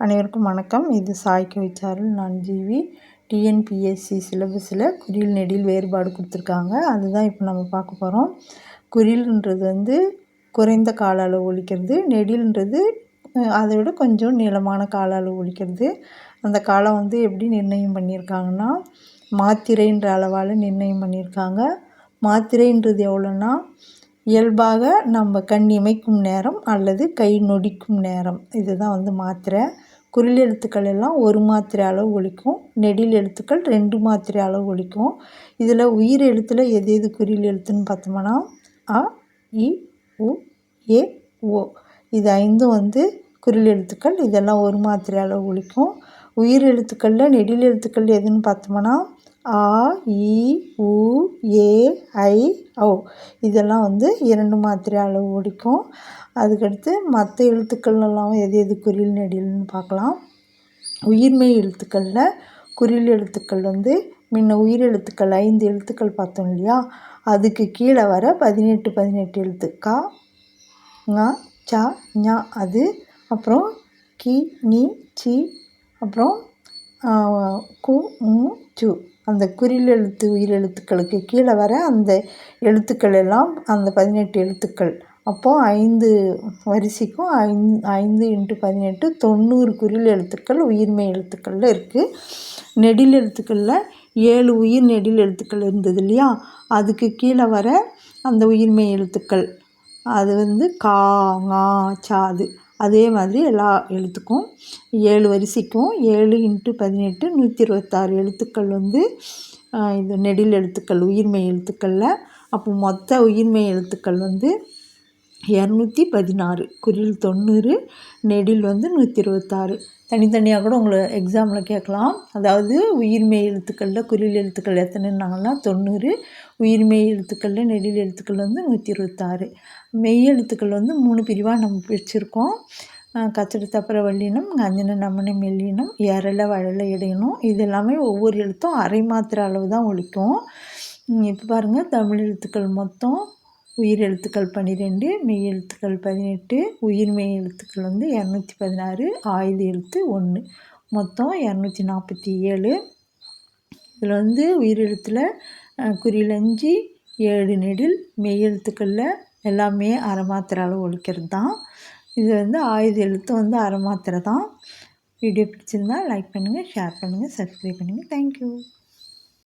அனைவருக்கும் வணக்கம். இது சாய்க்கு கவிச்சாரல் நான் ஜிவி. டிஎன்பிஎஸ்சி சிலபஸில் குறியில் நெடில் வேறுபாடு கொடுத்துருக்காங்க. அதுதான் இப்போ நம்ம பார்க்க போகிறோம் குறில்ன்றது வந்து குறைந்த கால அளவு ஒழிக்கிறது. நெடில்ன்றது அதை விட கொஞ்சம் நீளமான கால அளவு ஒழிக்கிறது. அந்த காலம் வந்து எப்படி நிர்ணயம் பண்ணியிருக்காங்கன்னா மாத்திரைன்ற அளவால் நிர்ணயம் பண்ணியிருக்காங்க. மாத்திரைன்றது எவ்வளோன்னா இயல்பாக நம்ம கண் இமைக்கும் நேரம் அல்லது கை நொடிக்கும் நேரம். இதுதான் வந்து மாத்திரை. குறில் எழுத்துக்கள் எல்லாம் ஒரு மாத்திரை அளவு ஒழிக்கும். நெடில் எழுத்துக்கள் ரெண்டு மாத்திரை அளவு ஒழிக்கும். இதில் உயிர் எழுத்தில் எது எது குறில் எழுத்துன்னு பார்த்தோம்னா அ இ உ ஏ ஓ. இது ஐந்தும் வந்து குறில் எழுத்துக்கள். இதெல்லாம் ஒரு மாத்திரை அளவு ஒழிக்கும். உயிர் எழுத்துக்களில் நெடில் எழுத்துக்கள் எதுன்னு பார்த்தோம்னா ஆ இ உ ஏ ஐ ஓ. இதெல்லாம் வந்து இரண்டு மாத்திரை அளவு ஒடிக்கும். அதுக்கடுத்து மற்ற எழுத்துக்கள்லாம் எது எது குறில் நெடில்னு பார்க்கலாம். உயிர்மெய் எழுத்துக்களில் குறில் எழுத்துக்கள் வந்து முன்ன உயிர் எழுத்துக்கள் ஐந்து எழுத்துக்கள் பார்த்தோம் இல்லையா? அதுக்கு கீழே வர பதினெட்டு பதினெட்டு எழுத்து. கா ங சா ஞா அது. அப்புறம் கி நீ சி. அப்புறம் கு மு சு. அந்த குறில் எழுத்து உயிர் எழுத்துக்களுக்கு கீழே வர அந்த எழுத்துக்கள் எல்லாம் அந்த பதினெட்டு எழுத்துக்கள். அப்போது ஐந்து வரிசைக்கும் ஐந்து ஐந்து இன்ட்டு பதினெட்டு தொண்ணூறு குறில் எழுத்துக்கள் உயிர்மெய் எழுத்துக்களில் இருக்குது நெடில் எழுத்துக்களில் ஏழு உயிர் நெடில் எழுத்துக்கள் இருந்தது இல்லையா? அதுக்கு கீழே வர அந்த உயிர்மெய் எழுத்துக்கள். அது வந்து கா ஙா சாது அதே மாதிரி எல்லா எழுத்துக்கும் ஏழு வரிசைக்கும் ஏழு இன்ட்டு பதினெட்டு நூற்றி இருபத்தாறு எழுத்துக்கள் வந்து இது நெடில் எழுத்துக்கள் உயிர்மெய் எழுத்துக்களில். அப்போ மொத்த உயிர்மெய் எழுத்துக்கள் வந்து இரநூத்தி பதினாறு குறியில் தொண்ணூறு நெடில் வந்து நூற்றி இருபத்தாறு தனித்தனியாக கூட உங்களை எக்ஸாமில் கேட்கலாம். அதாவது உயிர்மெய் எழுத்துக்களில் குறியில் எழுத்துக்கள் எத்தனைன்னாங்கன்னா தொண்ணூறு உயிர்மெய் எழுத்துக்களில் நெடில் எழுத்துக்கள் வந்து நூற்றி இருபத்தாறு மெய் எழுத்துக்கள் வந்து மூணு பிரிவாக நம்ம பிரிச்சிருக்கோம். கச்சடி தப்புற வள்ளினம் கஞ்சன நம்மனை மெல்லினம் ஏரல வழல இடையணும். இது எல்லாமே ஒவ்வொரு எழுத்தும் அரை மாத்திர அளவு தான் ஒழிக்கும். இப்போ பாருங்கள் தமிழ் எழுத்துக்கள் மொத்தம் உயிர் எழுத்துக்கள் பன்னிரெண்டு மெய் எழுத்துக்கள் பதினெட்டு உயிர் மெய் எழுத்துக்கள் வந்து இரநூத்தி பதினாறு ஆயுத எழுத்து ஒன்று மொத்தம் இரநூத்தி நாற்பத்தி ஏழு. இதில் வந்து உயிர் எழுத்தில் குறிலஞ்சி ஏழு நெடில் மெய் எழுத்துக்களில் எல்லாமே அரை அளவு ஒழிக்கிறது தான் இது வந்து ஆயுத எழுத்து வந்து அரமாத்திரை தான் வீடியோ பிடிச்சிருந்தா லைக் பண்ணுங்கள் ஷேர் பண்ணுங்கள் சப்ஸ்கிரைப் பண்ணுங்கள் தேங்க்யூ